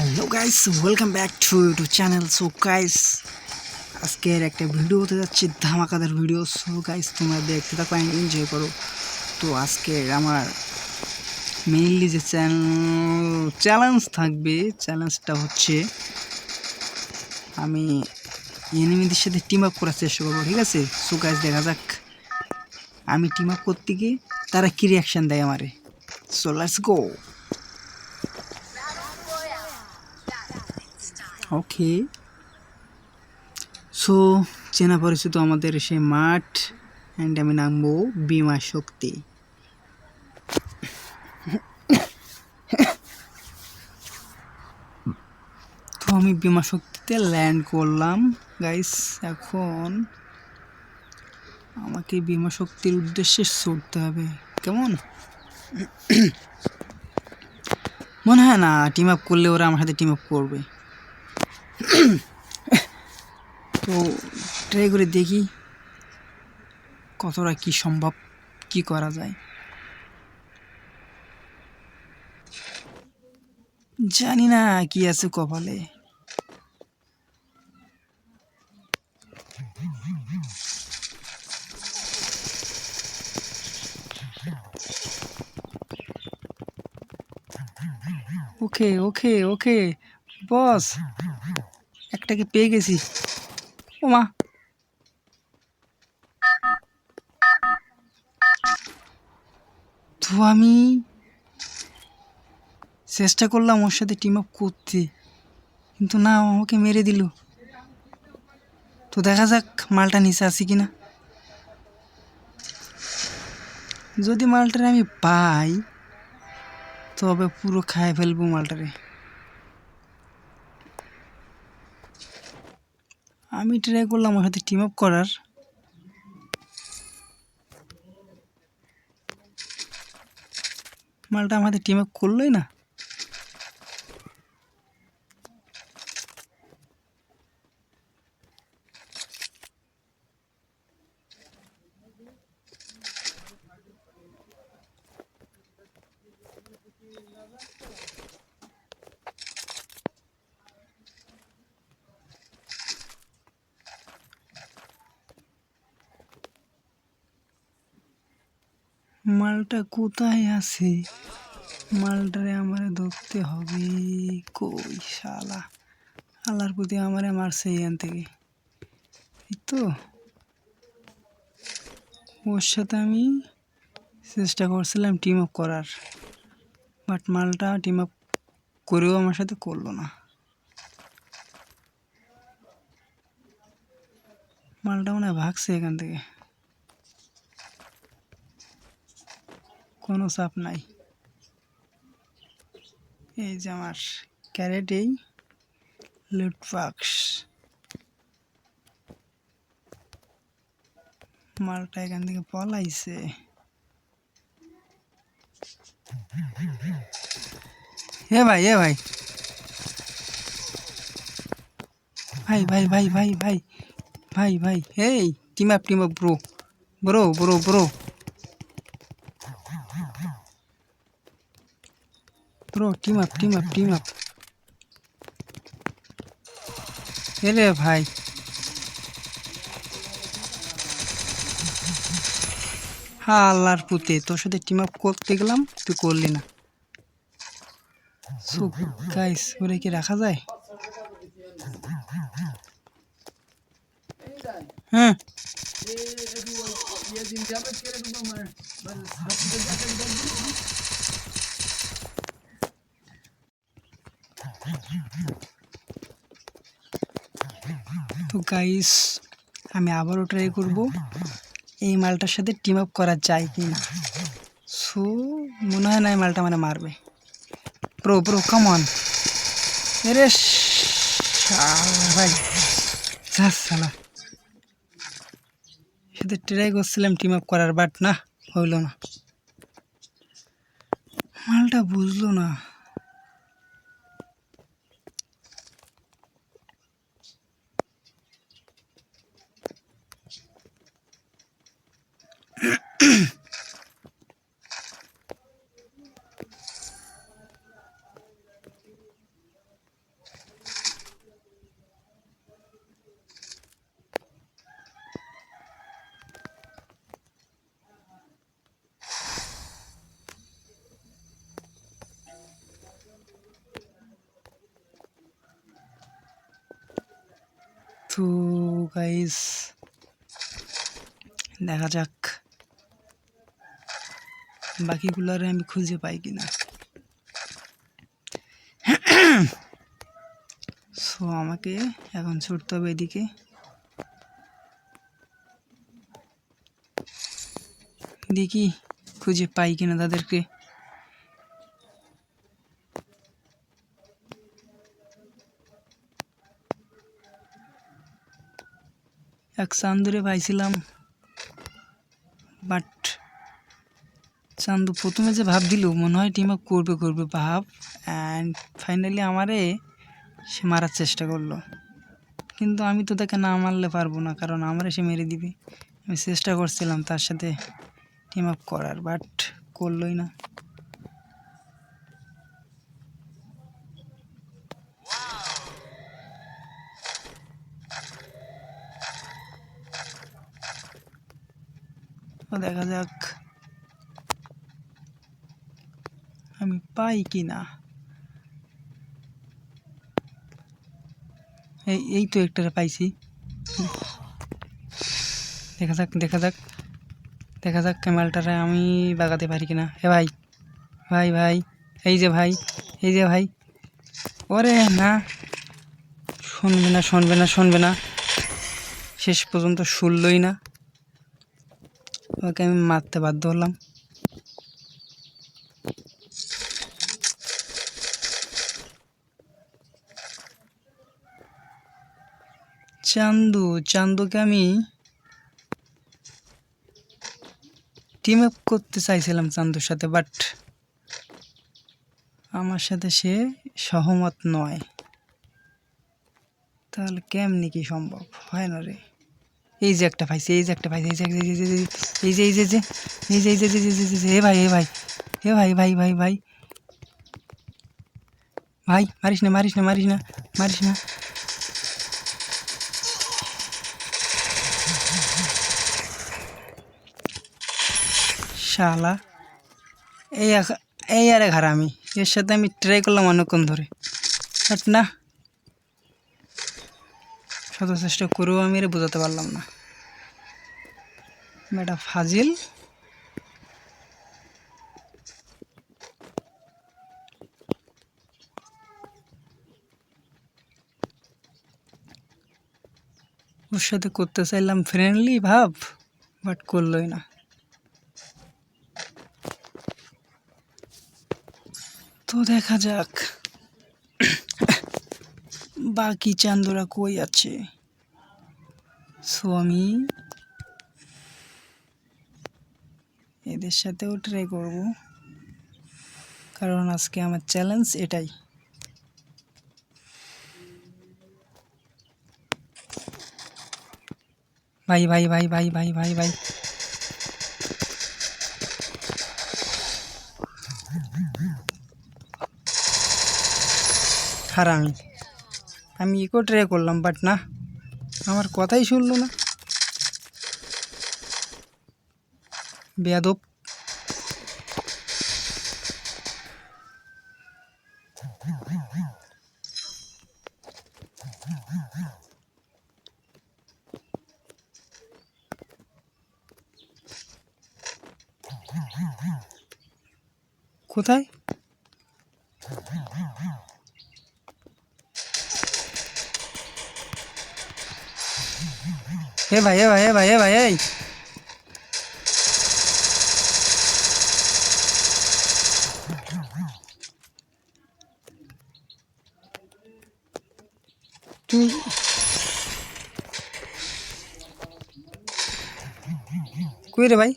Hello guys welcome back to YouTube channel so guys আজকের একটা video হতে যাচ্ছে, ধামাকাদার ভিডিও সো গাইস তোমরা দেখতে থাকো অ্যান্ড এনজয় করো। তো আজকে আমার মেইনলি যে চ্যানেল চ্যালেঞ্জ থাকবে চ্যালেঞ্জটা হচ্ছে আমি এনিমিদের সাথে টিম আপ করার চেষ্টা করব, ঠিক আছে? সো গাইস দেখা যাক আমি টিম আপ করতে গিয়ে তারা কী রিয়াকশান দেয় আমারে। So let's go okay so চেনা পরিচিত আমাদের সে মাঠ অ্যান্ড আমি নামবো বিমা শক্তি। তো আমি বিমা শক্তিতে ল্যান্ড করলাম গাইস এখন আমাকে বিমা শক্তির উদ্দেশ্যে ছুটতে হবে। কেমন? মনে হয় না টিম আপ করলে ওরা আমার সাথে টিম আপ করবে। তো ট্রাই করে দেখি কতটা কি সম্ভব, কি করা যায়। জানি না কি আছে কপালে। ওকে ওকে ওকে। বস একটাকে পেয়ে গেছি। ও মা। তো আমি চেষ্টা করলাম ওর সাথে টিম আপ করতে, কিন্তু না আমাকে মেরে দিল। তো দেখা যাক মালটা নিচে আসি কিনা। যদি মালটারে আমি পাই, তবে পুরো খায় ফেলব মালটারে। আমি ট্রাই করলাম ওর সাথে টিম আপ করার। মালটা আমাদের টিম আপ করলোই না। মালটা কোথায় আছে? মালটারে আমার ধরতে হবে। কই শালা? আল্লাহর প্রতি আমারে মারছে এখান থেকে। এই তো ওর সাথে আমি চেষ্টা করছিলাম টিম আপ করার। বাট মালটা টিম আপ করেও আমার সাথে করল না। মালটা মনে হয় ভাগছে এখান থেকে। কোনো চাপ নাই। এই যে আমার ক্যারেট এই লুট মালটা এখান থেকে পলাইছে। এ ভাই এ ভাই। ভাই ভাই ভাই ভাই ভাই ভাই ভাই, এই team up team up bro bro bro bro bro. Team up, team up, team up. এলে ভাই হা আল্লাহর পুতে তোর সাথে টিম আপ করতে গেলাম তুই করলি না গাইস ওরে কি রাখা যায় হ্যাঁ তো গাইস আমি আবারও ট্রাই করব এই মালটার সাথে টিম আপ করা যায় কি না সো মনে হয় না এই মালটা মানে মারবে। প্রো প্রো কামন এরে ভাই শালা। সাথে ট্রাই করছিলাম টিম আপ করার বাট না, হইল না। মালটা বুঝলো না। সো গাইস দেখা যাক বাকিগুলারে আমি খুঁজে পাই কিনা। সো আমাকে এখন ছুটতে হবে এদিকে। দেখি খুঁজে পাই কিনা তাদেরকে। এক চান্দুরে পাইছিলাম। বাট চান্দু প্রথমে যে ভাব দিল, মনে হয় টিম আপ করবে করবে ভাব। অ্যান্ড ফাইনালি আমারে সে মারার চেষ্টা করল। কিন্তু আমি তো তাকে না মারলে পারব না, কারণ আমারে সে মেরে দিবে। আমি চেষ্টা করছিলাম তার সাথে টিম আপ করার বাট করলোই না। দেখা যাক আমি পাই কি না এই এই তো একটা পাইছি। দেখা যাক দেখা যাক দেখা যাক ক্যামেরাটারে আমি বাগাতে পারি কিনা। হে ভাই ভাই ভাই, এই যে ভাই, এই যে ভাই। ওরে না, শুনবে না শুনবে না শুনবে না। শেষ পর্যন্ত শুনলই না। ওকে আমি মারতে বাধ্য হলাম। চান্দু, চান্দুকে আমি টিম আপ করতে চাইছিলাম চান্দুর সাথে বাট আমার সাথে সে সহমত নয়। তাহলে কেমনি কি সম্ভব? হয় না রে। এই যে একটা ভাই এই যে একটা ভাই এই যে এই যে এই যে এই যে এই যে এই যে যে এ ভাই এ ভাই এ ভাই ভাই ভাই ভাই ভাই মারিস না মারিস না মারিস না মারিস না শালা এই এই আরে ঘর আমি এর সাথে আমি ট্রাই করলাম অনেকক্ষণ ধরে বাট না শত চেষ্টা করেও আমি এর বোঝাতে পারলাম না। এটা ফাজিল। ওর সাথে করতে চাইলাম ফ্রেন্ডলি ভাব বাট করলোই না। তো দেখা যাক। বাকি চান্দরা কই আছে? সো আমি এদের সাথেও ট্রাই করব। কারণ আজকে আমার চ্যালেঞ্জ এটাই। ভাই ভাই ভাই ভাই ভাই ভাই ভাই। হারামি। আমি ইকো ট্রাই করলাম বাট না আমার কথাই শুনলো না। বেয়াদব। কোথায়? হে ভাই হে ভাই হে ভাই হে ভাই এই তুই কই রে ভাই